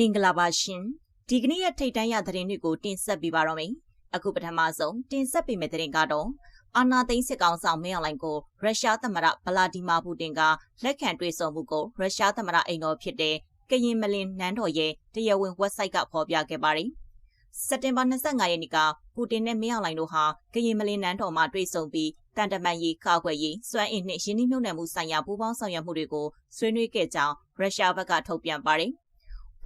မင်္ဂလာပါရှင်ဒီကနေ့ရဲ့ထိတ်တန်းရသတင်းတွေကိုတင်ဆက်ပေးပါတော့မယ်အခုပထမဆုံးတင်ဆက်ပေးမယ့်သတင်းကတော့အာနာသိန်းစစ်ကောင်ဆောင်မင်းအောင်လှိုင်ကိုရုရှားသမ္မတဗလာဒီမာပူတင်ကလက်ခံတွေ့ဆုံမှုကိုရုရှားသမ္မတအိမ်တော်ဖြစ်တဲ့ကရင်မလင်နန်းတော်ရဲ့တရားဝင် website ကဖော်ပြခဲ့ပါတယ်စက်တင်ဘာ25ရက်နေ့ကပူတင်နဲ့မင်းအောင်လှိုင်တို့ဟာကရင်မလင်နန်းတော်မှာတွေ့ဆုံပြီးတန်တမန်ရေးကာကွယ်ရေးစွမ်းအင်နှင့်ရင်းနှီးမြှုပ်နှံမှုဆိုင်ရာပူးပေါင်းဆောင်ရွက်မှုတွေကိုဆွေးနွေးခဲ့ကြောင်းရုရှားဘက်ကထုတ်ပြန်ပါတယ်။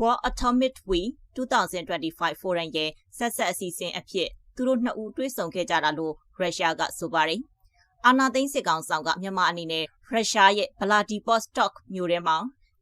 World Atomic Week 2025 Forum ရဲ့ဆက်ဆက်အစီအစဉ်အဖြစ်သူတို့နှစ်ဦးတွေ့ဆုံခဲ့ကြတာလို့ရုရှားကဆိုပါတယ်။အာနာသိန်းစစ်ကောင်ဆောင်ကမြန်မာအနေနဲ့ရုရှားရဲ့ဗလာဒီပေါစတော့မြို့ထဲမှာ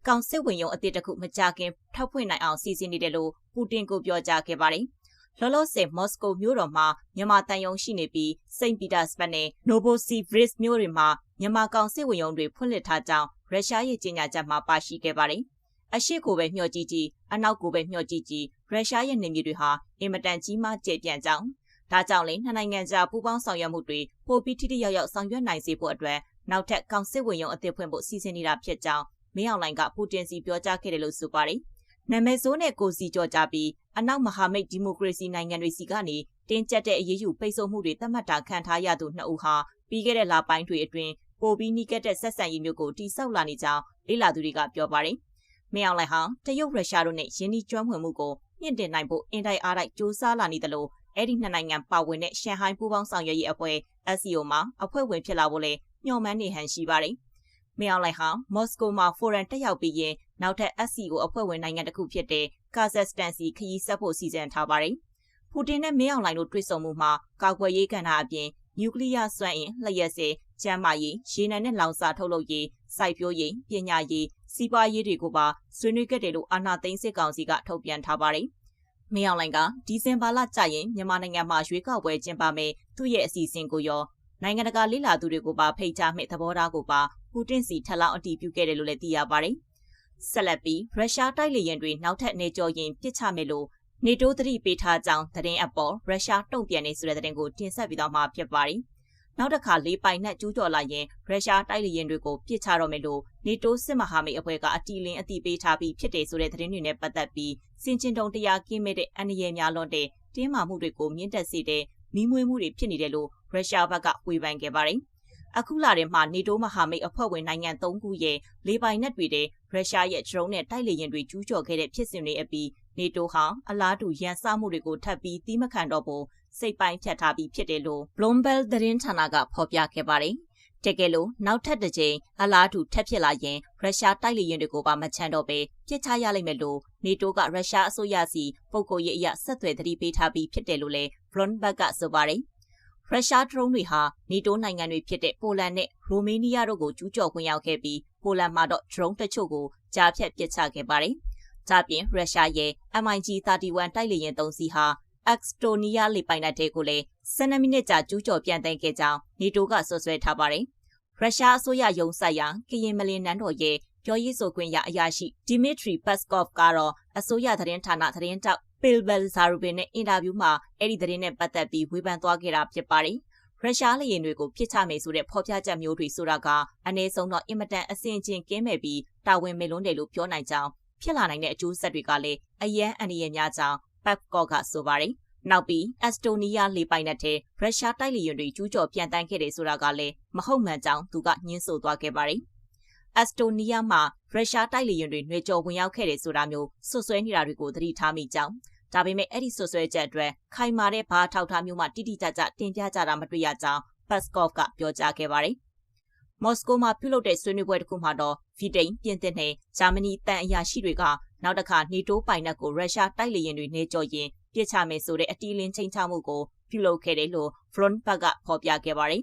ကောင်စစ်ဝင်ရုံအသစ်တစ်ခုမကြခင်ထောက်ဖွင့်နိုင်အောင်စီစဉ်နေတယ်လို့ပူတင်ကပြောကြားခဲ့ပါတယ်။လောလောဆယ်မော်စကိုမြို့တော်မှာမြန်မာတန်ယုံရှိနေပြီးစိန့်ပီတာစဘတ်နဲ့နိုဘိုစီဗရစ်မြို့တွေမှာမြန်မာကောင်စစ်ဝင်ရုံတွေဖွင့်လှစ်ထားကြောင်းရုရှားရဲ့ကြေညာချက်မှာပါရှိခဲ့ပါတယ်။ အရှိကိုပဲမျှော်ကြည့်ကြည့်အနောက်ကိုပဲမျှော်ကြည့်ကြည့်ရုရှားရဲ့နေမြေတွေဟာအင်မတန်ကြီးမားကျယ်ပြန့်ကြောင်းဒါကြောင့်လည်းနှစ်နိုင်ငံကြားပူးပေါင်းဆောင်ရွက်မှုတွေပိုပြီးထိထိရောက်ရောက်ဆောင်ရွက်နိုင်စေဖို့အတွက်နောက်ထပ်ကောင်စစ်ဝင်ရုံအသစ်ဖွင့်ဖို့စီစဉ်နေတာဖြစ်ကြောင်းမင်းအောင်လှိုင်ကပူတင်စီပြောကြားခဲ့တယ်လို့ဆိုပါတယ်။နာမည်ဆိုးနဲ့ကိုစီကြော်ကြပြီးအနောက်မဟာမိတ်ဒီမိုကရေစီနိုင်ငံတွေစီကနေတင်းကျပ်တဲ့အရေးယူပိတ်ဆို့မှုတွေသတ်မှတ်တာခံထားရသူနှစ်ဦးဟာပြီးခဲ့တဲ့လပိုင်းတွေအတွင်းပိုပြီးနီးကပ်တဲ့ဆက်ဆံရေးမျိုးကိုတိစောက်လာနေကြောင်းလေ့လာသူတွေကပြောပါတယ်။ မင်းအောင်လှိုင်ဟာတရုတ်ရုရှားတို့နဲ့ယင်းဒီကျွမ်းဝင်မှုကိုမြင့်တင်နိုင်ဖို့အင်တိုက်အားတိုက်စ조사လာနေတယ်လို့အဲ့ဒီနှစ်နိုင်ငံပါဝင်တဲ့ရှန်ဟိုင်းပူးပေါင်းဆောင်ရွက်ရေးအဖွဲ့ SCO မှာအဖွဲ့ဝင်ဖြစ်လာဖို့လဲညှော်မှန်းနေဟန်ရှိပါတယ်။မင်းအောင်လှိုင်ဟာမော်စကိုမှာဖိုရမ်တက်ရောက်ပြီးရင်နောက်ထပ် SCO အဖွဲ့ဝင်နိုင်ငံတစ်ခုဖြစ်တဲ့ကာဇက်စတန်စီခရီးဆက်ဖို့စီစဉ်ထားပါတယ်။ပူတင်နဲ့မင်းအောင်လှိုင်တို့တွေ့ဆုံမှုမှာကာကွယ်ရေးကဏ္ဍအပြင်နျူကလ িয়ার စွမ်းအင်လျှက်စစ်ကျန်းမာရေးရေနံနဲ့လောင်စာထုတ်လုပ်ရေးစိုက်ပျိုးရေးပညာရေး စီးပွားရေးတွေကိုပါဆွေးနွေးခဲ့တယ်လို့အာဏာသိမ်းစစ်ကောင်စီကထုတ်ပြန်ထားပါတယ်။မင်းအောင်လှိုင်ကဒီဇင်ဘာလကျရင်မြန်မာနိုင်ငံမှာရွေးကောက်ပွဲကျင်းပမယ်သူ့ရဲ့အစီအစဉ်ကိုရောနိုင်ငံတကာလိလာသူတွေကိုပါဖိတ်ကြားမဲ့သဘောထားကိုပါပူတင်စီထက်လောက်အတီးပြုခဲ့တယ်လို့လည်းသိရပါတယ်။ဆက်လက်ပြီးရုရှားတိုက်လေယာဉ်တွေနောက်ထပ်နေကြော်ရင်ပစ်ချမယ်လို့နေတိုးသတိပေးထားကြောင်းသတင်းအပေါ်ရုရှားတုံ့ပြန်နေဆိုတဲ့သတင်းကိုတင်ဆက်ပြီးတော့မှဖြစ်ပါတယ်။ နောက်တစ်ခါလေးပိုင်နဲ့ကျူးကျော်လာရင်ရုရှားတိုက်လေယာဉ်တွေကိုပစ်ချတော့မယ်လို့နေတိုးစစ်မဟာမိတ်အဖွဲ့ကအတီလင်းအတိပေးထားပြီးဖြစ်တယ်ဆိုတဲ့သတင်းတွေနဲ့ပတ်သက်ပြီးစင်ကျင်တုံတရားကင်းမဲ့တဲ့အန္တရာယ်များလွန်တဲ့တင်းမာမှုတွေကိုမြင့်တက်စေတဲ့မီးမွေးမှုတွေဖြစ်နေတယ်လို့ရုရှားဘက်ကဝေဖန်ခဲ့ပါတယ်။အခုလာတဲ့မှာနေတိုးမဟာမိတ်အဖွဲ့ဝင်နိုင်ငံ၃ခုရဲ့လေပိုင်နက်တွေတဲ့ရုရှားရဲ့ဒရုန်းနဲ့တိုက်လေယာဉ်တွေကျူးကျော်ခဲ့တဲ့ဖြစ်စဉ်တွေအပြီးနေတိုးဟာအလားတူရန်စမှုတွေကိုထပ်ပြီးသီးမခံတော့ဖို့ စိတ်ပိုင်းဖြတ်ထားပြီးဖြစ်တယ်လို့ Bloomberg သတင်းဌာနကဖော်ပြခဲ့ပါတယ်။တကယ်လို့နောက်ထပ်တစ်ကြိမ်အလားတူထပ်ဖြစ်လာရင်ရုရှားတိုက်လေယာဉ်တွေကိုပါမချန်တော့ပဲပြစ်ချရလိမ့်မယ်လို့နေတိုးကရုရှားအစိုးရစီပုံကိုရေးအရဆက်သွယ်သတိပေးထားပြီးဖြစ်တယ်လို့လည်း Bloomberg ကဆိုပါတယ်။ရုရှားဒရုန်းတွေဟာနေတိုးနိုင်ငံတွေဖြစ်တဲ့ပိုလန်နဲ့ရိုမေးနီးယားတို့ကိုကျူးကျော်ဝင်ရောက်ခဲ့ပြီးပိုလန်မှာတော့ဒရုန်းတချို့ကိုကြားဖြတ်ပစ်ချခဲ့ပါတယ်။ဒါပြင်ရုရှားရဲ့ MiG-31 တိုက်လေယာဉ်၃စီးဟာ အက်စတိုနီးယားလေပိုင်နက်တွေကိုလည်း12မိနစ်ကြာကျူးကျော်ပြန်သိမ်းခဲ့ကြောင်းနေတိုကဆွဆွဲထားပါတယ်။ရုရှားအစိုးရယုံဆိုင်ရာကရင်မလင်နန်းတော်ရဲ့ပြောရေးဆိုခွင့်ရအရာရှိဒီမီထရီပတ်စကော့ဖ်ကတော့အစိုးရသတင်းဌာနသတင်းတောက်ပီလ်ဘယ်ဇာရူဘင်နဲ့အင်တာဗျူးမှာအဲ့ဒီသတင်းနဲ့ပတ်သက်ပြီးဝေဖန်သွားခဲ့တာဖြစ်ပါတယ်။ရုရှားလေယာဉ်တွေကိုပြစ်ချမယ်ဆိုတဲ့ဖော်ပြချက်မျိုးတွေဆိုတာကအနည်းဆုံးတော့အင်မတန်အဆင်ချင်းကင်းမဲ့ပြီးတာဝန်မေလွန်းတယ်လို့ပြောနိုင်ကြောင်းဖြစ်လာနိုင်တဲ့အကျိုးဆက်တွေကလည်းအယမ်းအန္တရာယ်များကြောင်း ပတ်ကော့ကဆိုပါတယ်။နောက်ပြီးအက်စတိုနီးယားလေပိုင်နက်ထဲရုရှားတိုက်လေယာဉ်တွေကျူးကျော်ပြန်တန်းခဲ့တယ်ဆိုတာကလည်းမဟုတ်မှန်ကြောင်းသူကညှင်းဆိုသွားခဲ့ပါတယ်။အက်စတိုနီးယားမှာရုရှားတိုက်လေယာဉ်တွေနှွေကျော်ဝင်ရောက်ခဲ့တယ်ဆိုတာမျိုးဆွဆွဲနေတာတွေကိုသတိထားမိကြောင်းဒါပေမဲ့အဲ့ဒီဆွဆွဲချက်အတွက်ခိုင်မာတဲ့ဘာထောက်ထားမျိုးမှတိတိကျကျတင်ပြကြတာမတွေ့ရကြောင်းပတ်စကော့ဖ်ကပြောကြားခဲ့ပါတယ်။မော်စကိုမှာပြုလုပ်တဲ့ဆွေးနွေးပွဲတစ်ခုမှာတော့ဗီတိန်ပြင်သစ်နဲ့ဂျာမနီတန်အရာရှိတွေက နောက်တစ်ခါနေတိုးပိုင်နက်ကိုရုရှားတိုက်လေယာဉ်တွေနေကြော်ရင်ပြစ်ချမယ်ဆိုတဲ့အတီးလင်းချိန်ချမှုကိုပြုလုပ်ခဲ့တယ်လို့ Frontback ကဖော်ပြခဲ့ပါတယ်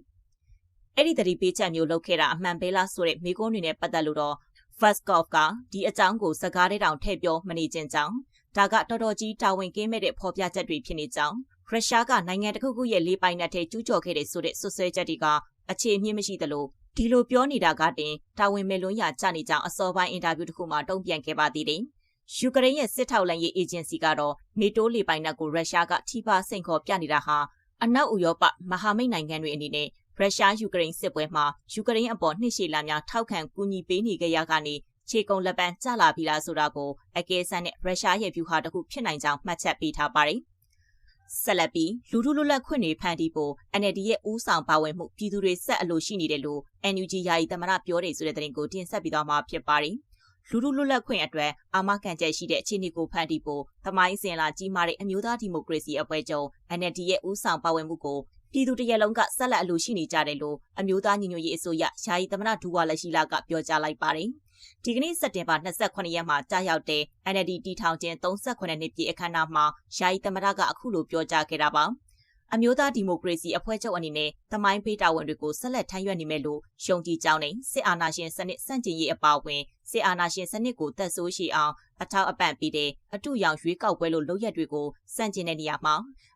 ။အဲ့ဒီတတိပေးချက်မျိုးလုပ်ခဲ့တာအမှန်ပဲလားဆိုတဲ့မိကုန်းတွေနဲ့ပတ်သက်လို့တော့ Vaskov ကဒီအကြောင်းကိုစကားထဲတောင်ထည့်ပြောမနေခြင်းကြောင့်ဒါကတော်တော်ကြီးတာဝန်ကင်းမဲ့တဲ့ဖော်ပြချက်တွေဖြစ်နေကြောင်းရုရှားကနိုင်ငံတစ်ခုခုရဲ့လေးပိုင်နက်ထဲကျူးကျော်ခဲ့တဲ့ဆိုတဲ့ဆွဆွဲချက်တွေကအခြေအမြင့်မရှိသလိုဒီလိုပြောနေတာကတင်တာဝန်မဲ့လွန်းရကြနေကြောင်းအစောပိုင်းအင်တာဗျူးတစ်ခုမှာတုံ့ပြန်ခဲ့ပါသေးတယ်။ ယူကရိန်းရဲ့စစ်ထောက်လှမ်းရေးအေဂျင်စီကတော့နေတိုးလေပိုင်နက်ကိုရုရှားကထိပါစိန်ခေါ်ပြနေတာဟာအနောက်ဥရောပမဟာမိတ်နိုင်ငံတွေအနေနဲ့ရုရှားယူကရိန်းစစ်ပွဲမှာယူကရိန်းအပေါ်နှိမ့်ရှည်လာများထောက်ခံကူညီပေးနေကြရကနေခြေကုံလက်ပန်းကျလာပြီလားဆိုတာကိုအကဲဆန်းနဲ့ရုရှားရဲ့ဗျူဟာတစ်ခုဖြစ်နိုင်ကြောင်းမှတ်ချက်ပေးထားပါတယ်။ဆက်လက်ပြီးလူထုလွတ်လပ်ခွင့်တွေဖန်တီးဖို့ NLD ရဲ့ဦးဆောင်ပါဝင်မှုပြည်သူတွေဆက်အလိုရှိနေတယ်လို့ NUG ယာယီသမရပြောတယ်ဆိုတဲ့သတင်းကိုတင်ဆက်ပြီးတော့မှာဖြစ်ပါတယ်။ လူထုလွတ်လပ်ခွင့်အတွက်အာမခံချက်ရှိတဲ့အခြေအနေကိုဖန်တီးဖို့သမိုင်းစင်လာကြီးမားတဲ့အမျိုးသားဒီမိုကရေစီအဖွဲ့ချုပ် NLD ရဲ့ဦးဆောင်ပါဝင်မှုကိုပြည်သူတရက်လုံးကဆက်လက်အလိုရှိနေကြတယ်လို့အမျိုးသားညီညွတ်ရေးအစိုးရယာယီသမရဒူဝါလက်ရှိလာကပြောကြားလိုက်ပါတယ်။ဒီကနေ့စက်တင်ဘာ28ရက်မှာကြာရောက်တဲ့ NLD တီထောင်ခြင်း38နှစ်ပြည့်အခမ်းအနားမှာယာယီသမရကအခုလိုပြောကြားခဲ့တာပါ။ အမျိုးသားဒီမိုကရေစီအဖွဲ့ချုပ်အနေနဲ့သမိုင်းပေးတာဝန်တွေကိုဆက်လက်ထမ်းရွက်နေမယ်လို့ရှုံကြည်ကြောင်းနဲ့စစ်အာဏာရှင်စနစ်စန့်ကျင်ရေးအပါအဝင်စစ်အာဏာရှင်စနစ်ကိုတက်ဆိုးရှိအောင်အထောက်အပံ့ပေးတဲ့အတူရောင်ရွေးကောက်ပွဲလိုလုပ်ရက်တွေကိုစန့်ကျင်တဲ့နေရာမှာ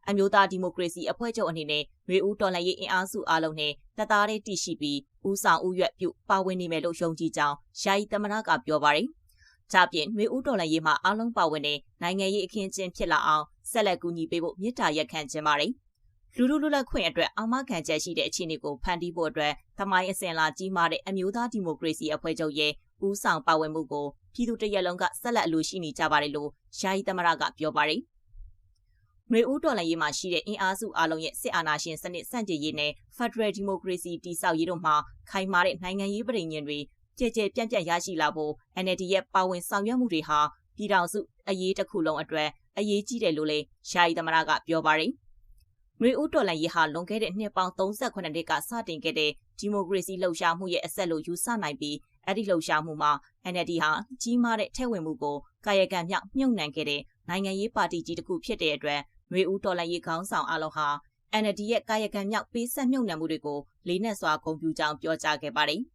အမျိုးသားဒီမိုကရေစီအဖွဲ့ချုပ်အနေနဲ့မျိုးဦးတော်လှန်ရေးအင်အားစုအလုံးနဲ့တသားတည်းတည်ရှိပြီးဦးဆောင်ဦးရွက်ပြုပါဝင်နေမယ်လို့ယုံကြည်ကြောင်းယာယီသမရကပြောပါတယ်။ကြပြင်မျိုးဦးတော်လှန်ရေးမှာအလုံးပါဝင်တဲ့နိုင်ငံရေးအခင်းကျင်းဖြစ်လာအောင်ဆက်လက်ကူညီပေးဖို့မြစ်တာရက်ခံခြင်းပါတယ်။ လူလူလူလက်ခွင့်အတွက်အာမခံချက်ရှိတဲ့အခြေအနေကိုဖန်တီးဖို့အတွက်သမိုင်းအစဉ်လာကြီးမားတဲ့အမျိုးသားဒီမိုကရေစီအဖွဲ့ချုပ်ရဲ့ဦးဆောင်ပါဝင်မှုကိုပြည်သူတရက်လုံးကဆက်လက်အလိုရှိနေကြပါတယ်လို့ယာယီသမရကပြောပါတယ်။မျိုးဦးတော်လှန်ရေးမှာရှိတဲ့အင်အားစုအလုံးရဲ့စစ်အာဏာရှင်စနစ်စန့်ကျင်ရေးနဲ့ Federal Democracy တည်ဆောက်ရေးတို့မှာခိုင်မာတဲ့နိုင်ငံရေးပြည်ညင်တွေကြဲကြဲပြန့်ပြန့်ရရှိလာဖို့ NLD ရဲ့ပါဝင်ဆောင်ရွက်မှုတွေဟာပြည်ထောင်စုအရေးတစ်ခုလုံးအတွက်အရေးကြီးတယ်လို့လည်းယာယီသမရကပြောပါတယ်။ နွေဦးတော်လှန်ရေးဟာလွန်ခဲ့တဲ့နှစ်ပေါင်း38နှစ်ကစတင်ခဲ့တဲ့ဒီမိုကရေစီလှုပ်ရှားမှုရဲ့အဆက်လို့ယူဆနိုင်ပြီးအဲ့ဒီလှုပ်ရှားမှုမှာ NLD ဟာကြီးမားတဲ့ထဲဝင်မှုကိုကာယကံမြောက်မြုံနှံခဲ့တဲ့နိုင်ငံရေးပါတီကြီးတစ်ခုဖြစ်တဲ့အတွက်နွေဦးတော်လှန်ရေးခေါင်းဆောင်အလုံးဟာ NLD ရဲ့ကာယကံမြောက်ပေးဆက်မြုံနှံမှုတွေကိုလေးနက်စွာဂုဏ်ပြုကြောင်းပြောကြားခဲ့ပါတယ်။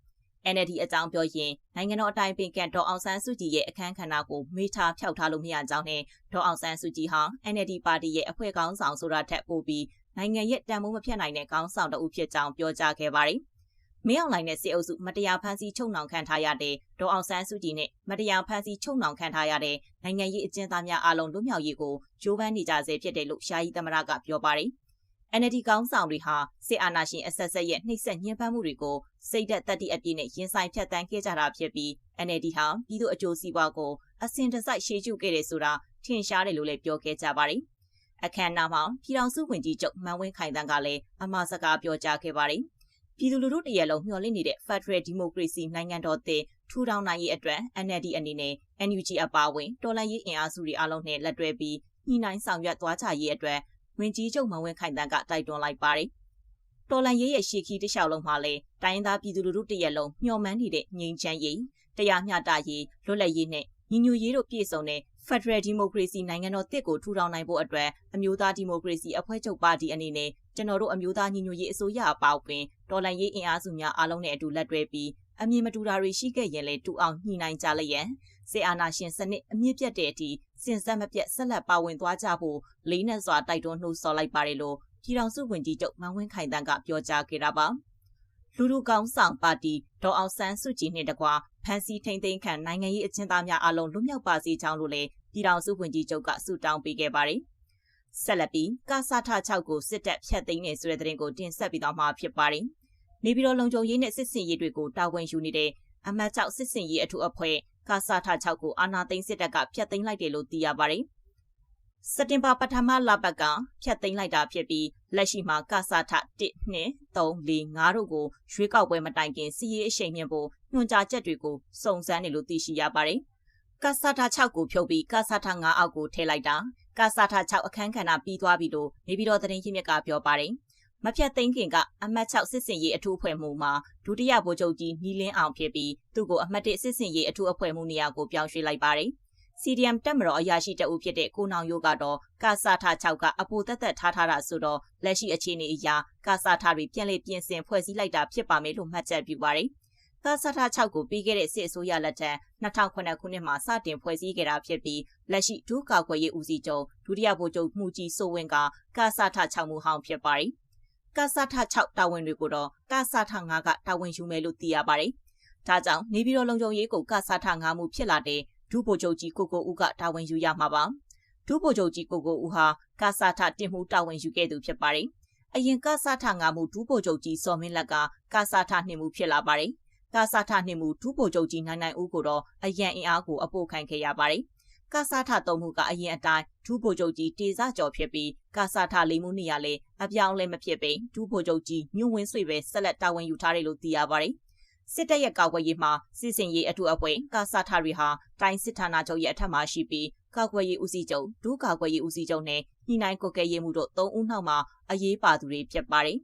NLD အကြောင်းပြောရင်နိုင်ငံတော်အတိုင်ပင်ခံဒေါ်အောင်ဆန်းစုကြည်ရဲ့အခမ်းခဏကိုမေးထားဖျောက်ထားလို့မရကြောင်းနဲ့ဒေါ်အောင်ဆန်းစုကြည်ဟာ NLD ပါတီရဲ့အဖွဲ့ခေါင်းဆောင်ဆိုတာထက်ပိုပြီး နိုင်ငံရဲ့တန်ဖိုးမဖြတ်နိုင်တဲ့ခေါင်းဆောင်တဦးဖြစ်ကြောင်းပြောကြားခဲ့ပါတယ်။မင်းအောင်လှိုင်နဲ့စစ်အုပ်စုမတရားဖမ်းဆီးချုပ်နှောင်ခံထားရတဲ့ဒေါ်အောင်ဆန်းစုကြည်နဲ့မတရားဖမ်းဆီးချုပ်နှောင်ခံထားရတဲ့နိုင်ငံရေးအကျဉ်းသားများအလုံးလွတ်မြောက်ရေးကိုကြိုးပမ်းနေကြဆဲဖြစ်တယ်လို့ရှားကြီးသမရကပြောပါတယ်။ NLD ကောင်းဆောင်တွေဟာစစ်အာဏာရှင်အဆက်ဆက်ရဲ့နှိပ်စက်ညှဉ်းပန်းမှုတွေကိုစိတ်သက်တတိအပြည့်နဲ့ရင်ဆိုင်ဖြတ်တန်းခဲ့ကြတာဖြစ်ပြီး NLD ဟာပြည်သူအကျိုးစီးပွားကိုအစဉ်တစိုက်ရှေ့ကျုခဲ့တယ်ဆိုတာထင်ရှားတယ်လို့လည်းပြောခဲ့ကြပါတယ်။ အခမ်းအနားမှာပြည်ထောင်စုဝန်ကြီးချုပ်မန်ဝင်းခိုင်တန်းကလည်းအမှားစကားပြောကြားခဲ့ပါတယ်။ပြည်သူလူထုတရက်လုံးမျှော်လင့်နေတဲ့ Federal Democracy နိုင်ငံတော်သစ်ထူထောင်နိုင်ရေးအတွက် NLD အနေနဲ့ NUG အပါအဝင်တော်လှန်ရေးအင်အားစုတွေအလုံးနဲ့လက်တွဲပြီးညှိနှိုင်းဆောင်ရွက်သွားကြရေးအတွက်ဝန်ကြီးချုပ်မန်ဝင်းခိုင်တန်းကတိုက်တွန်းလိုက်ပါတယ်။တော်လန်ရေးရဲ့ရှေ့ခီးတစ်လျှောက်လုံးမှာလည်းတိုင်းသားပြည်သူလူထုတရက်လုံးမျှော်မှန်းနေတဲ့ငြိမ်းချမ်းရေးတရားမျှတရေးလွတ်လပ်ရေးနဲ့ညီညွတ်ရေးတို့ပြည့်စုံတဲ့ Federal Democracy နိုင်ငံတော်တစ်ကိုထူထောင်နိုင်ဖို့အတွက်အမျိုးသားဒီမိုကရေစီအဖွဲ့ချုပ်ပါတီအနေနဲ့ကျွန်တော်တို့အမျိုးသားညီညွတ်ရေးအစိုးရအပေါအပင်တော်လှန်ရေးအင်အားစုများအားလုံးနဲ့အတူလက်တွဲပြီးအမြင်မတူတာတွေရှိခဲ့ရင်လည်းတူအောင်ညှိနှိုင်းကြလျက်စေအာနာရှင်စနစ်အမြင့်ပြတ်တဲ့အထိစင်စက်မပြတ်ဆက်လက်ပါဝင်သွားကြဖို့လေးနက်စွာတိုက်တွန်းနှိုးဆော်လိုက်ပါတယ်လို့ပြည်ထောင်စုဝန်ကြီးချုပ်မန်ဝင်းခိုင်တန်းကပြောကြားခဲ့တာပါလူလူကောင်းဆောင်ပါတီဒေါ်အောင်ဆန်းစုကြည်နှင့်တကွာဖန်စီထိန်သိမ်းခံနိုင်ငံရေးအကျဉ်းသားများအလုံးလွတ်မြောက်ပါစေကြောင်းလို့လည်း ပြည်ထောင်စုဝန်ကြီးချုပ်ကဆုတောင်းပေးခဲ့ပါတယ်။ဆက်လက်ပြီးကာစာထ6ကိုစစ်တပ်ဖျက်သိမ်းနေဆိုတဲ့သတင်းကိုတင်ဆက်ပြီးတော့မှာဖြစ်ပါတယ်။နေပြည်တော်လုံခြုံရေးနဲ့စစ်စင်ရေးတွေကိုတာဝန်ယူနေတဲ့အမတ်6စစ်စင်ရေးအထူးအဖွဲ့ကာစာထ6ကိုအာဏာသိမ်းစစ်တပ်ကဖျက်သိမ်းလိုက်တယ်လို့သိရပါတယ်။စက်တင်ဘာပထမလပတ်ကဖျက်သိမ်းလိုက်တာဖြစ်ပြီးလက်ရှိမှာကာစာထ1 2 3 4 5တို့ကိုရွေးကောက်ပွဲမတိုင်ခင်စီးရေးအရှိန်မြင့်ဖို့ညွှန်ကြားချက်တွေကိုစုံစမ်းနေလို့သိရှိရပါတယ်။ ကာဆာထာ6ကိုဖြုတ်ပြီးကာဆာထာ9အောက်ကိုထည့်လိုက်တာကာဆာထာ6အခန်းကဏ္ဍပြီးသွားပြီလို့နေပြည်တော်သတင်းရင်းမြစ်ကပြောပါတယ်မဖြတ်သိမ်းခင်ကအမတ်6စစ်စင်ရေးအထူးအဖွဲ့မှမှာဒုတိယဗိုလ်ချုပ်ကြီးနီလင်းအောင်ဖြစ်ပြီးသူ့ကိုအမတ်1စစ်စင်ရေးအထူးအဖွဲ့မှနေရာကိုပြောင်းရွှေ့လိုက်ပါတယ်။ CDM တက်မတော်အရာရှိတအုပ်ဖြစ်တဲ့ကိုနောင်ရိုးကတော့ကာစာထ6ကအပူသက်သက်ထားထားတာဆိုတော့လက်ရှိအခြေအနေအရကာစာထတွေပြန်လည်ပြင်ဆင်ဖွဲ့စည်းလိုက်တာဖြစ်ပါမယ်လို့မှတ်ချက်ပြုပါတယ်။ ကာဆာထာ6ကိုပြီးခဲ့တဲ့စစ်အစိုးရလက်ထက်2009ခုနှစ်မှာစတင်ဖွဲ့စည်းခဲ့တာဖြစ်ပြီးလက်ရှိဒုကာကွယ်ရေးဦးစီးချုပ်ဒုတိယဗိုလ်ချုပ်မှုကြီးစိုးဝင်းကကာဆာထာ6မှုဟောင်းဖြစ်ပါတယ်။ကာဆာထာ6တာဝန်တွေကိုတော့ကာဆာထာ9ကတာဝန်ယူမယ်လို့သိရပါတယ်။ဒါကြောင့်နေပြည်တော်လုံခြုံရေးကိုကာဆာထာ9မှုဖြစ်လာတဲ့ဒုဗိုလ်ချုပ်ကြီးကိုကိုဦးကတာဝန်ယူရမှာပါ။ဒုဗိုလ်ချုပ်ကြီးကိုကိုဦးဟာကာဆာထာတင်မှုတာဝန်ယူခဲ့သူဖြစ်ပါတယ်။အရင်ကာဆာထာ9မှုဒုဗိုလ်ချုပ်ကြီးစော်မင်းလက်ကကာဆာထာနှင်မှုဖြစ်လာပါတယ်။ ကာစာထနှင့်မူထူးပိုချုပ်ကြီးနိုင်နိုင်ဦးကိုတော့အရန်အင်အားကိုအပို့ခံခဲ့ရပါတယ်။ကာစာထသုံးမှုကအရင်အတိုင်းထူးပိုချုပ်ကြီးတေစာကျော်ဖြစ်ပြီးကာစာထလိမ်မှုနေရလဲအပြောင်းလဲမဖြစ်ပေထူးပိုချုပ်ကြီးညွန့်ဝင်းဆွေပဲဆက်လက်တာဝန်ယူထားတယ်လို့သိရပါတယ်။စစ်တပ်ရဲ့ကာကွယ်ရေးမှာစစ်စင်ရေးအထူးအဖွဲ့ကာစာထတွေဟာတိုင်းစစ်ဌာနချုပ်ရဲ့အထက်မှာရှိပြီးကာကွယ်ရေးဦးစီးချုပ်ဒုကာကွယ်ရေးဦးစီးချုပ်နဲ့ညှိနှိုင်းကွက်ကဲရေးမှုတို့၃ဦးနှောက်မှာအရေးပါသူတွေဖြစ်ပါတယ်